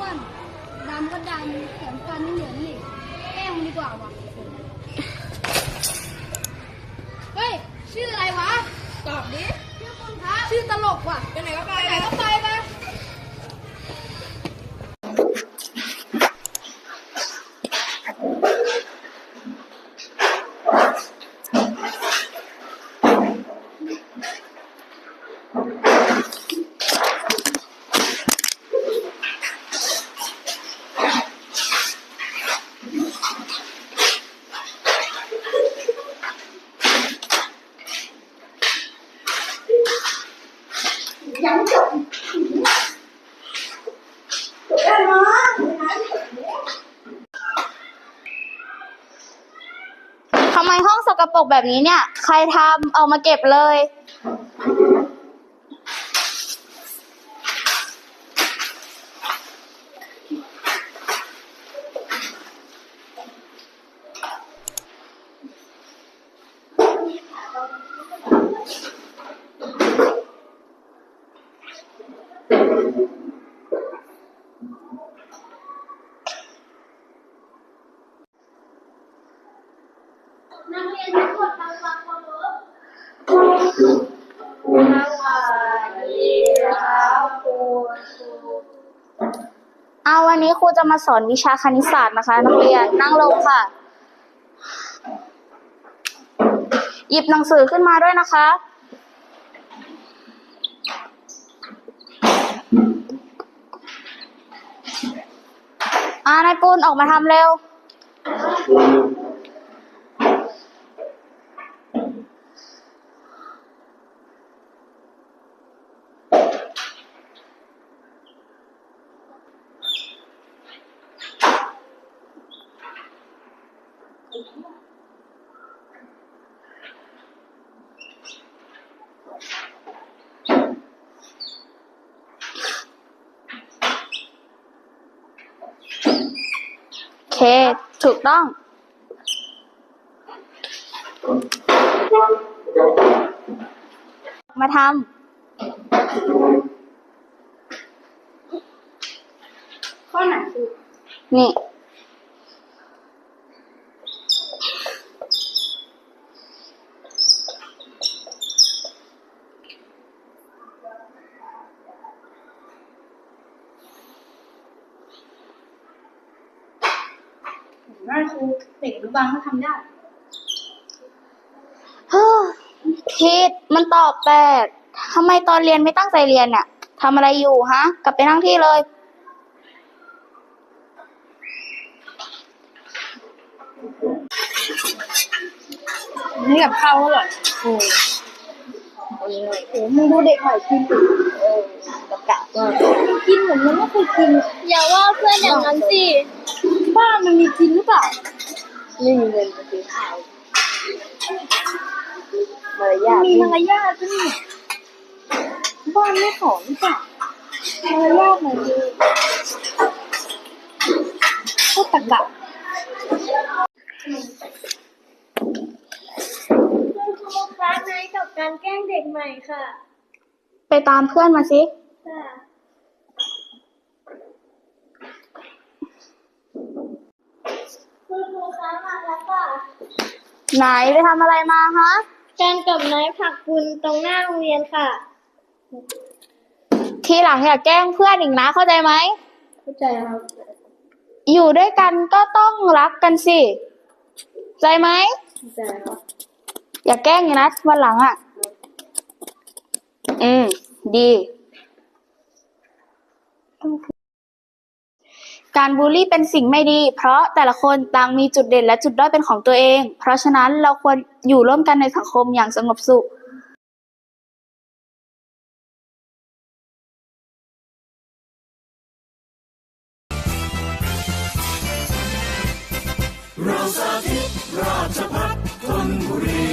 วนดำก็ดำแถมฟันเหลืองอีกแก้มดีกว่าว่ะเฮ้ยชื่ออะไรวะ ตอบดิชื่อคุณครัชื่อตลกว่ะไปไหนก็ไปไปไหนก็ไป ยังจบจบได้มั้ทำไมห้องสกปรกแบบนี้เนี่ย ใครทำเอามาเก็บเลย นักเรียนทุกคนทำความเคารพสวัสดีครับครูเอาวันนี้ครูจะมาสอนวิชาคณิตศาสตร์นะคะ นักเรียนนั่งลงค่ะ หยิบหนังสือขึ้นมาด้วยนะคะ อานายปูนออกมาทำเร็วโอ เค ถูกต้อง มาทข้อไหนครูำนี่ น่าครูเด็กอนุบาลเขาทำได้เฮ้อผิดมันตอบแปดทำไมตอนเรียนไม่ตั้งใจเรียนเนี่ยทำอะไรอยู่ฮะ กลับไปนั่งที่เลย นี่กับข้าวอร่อยโอ้โหมึงดูเด็กใหม่กินดิเออตะกะก็กินเหมือนมันไม่เคยกิน อย่าว่าเพื่อนอย่างนั้นสิ บ้านมันมีกินหรือเปล่า ไม่มีเงินไปซื้อข้าวมารยาทมีมารยาทด้วยนี่บ้านไม่ขอหรือเปล่ามารยาทหน่อยดิโคตรตะกะคุณครูคะนายกับการแกล้งเด็กใหม่ค่ะ ไปตามเพื่อนมาสิค่ะคุณครูคะมาแล้วค่ะ ไหนไปทำอะไรมาฮะแกนกับนายผลักคุณตรงหน้าโรงเรียนค่ะ ทีหลังอย่าแกล้งเพื่อนอีกนะเข้าใจไหม เข้าใจครับ อยู่ด้วยกันก็ต้องรักกันสิ ใจไหม เข้าใจครับ อย่าแกล้งอย่างนะวันหลังอะ อืม ดี การบูลลี่เป็นสิ่งไม่ดี เพราะแต่ละคนต่างมีจุดเด่นและจุดด้อยเป็นของตัวเอง เพราะฉะนั้นเราควรอยู่ร่วมกันในสังคมอย่างสงบสุขเราสาธิตราชพัฒธนบุรี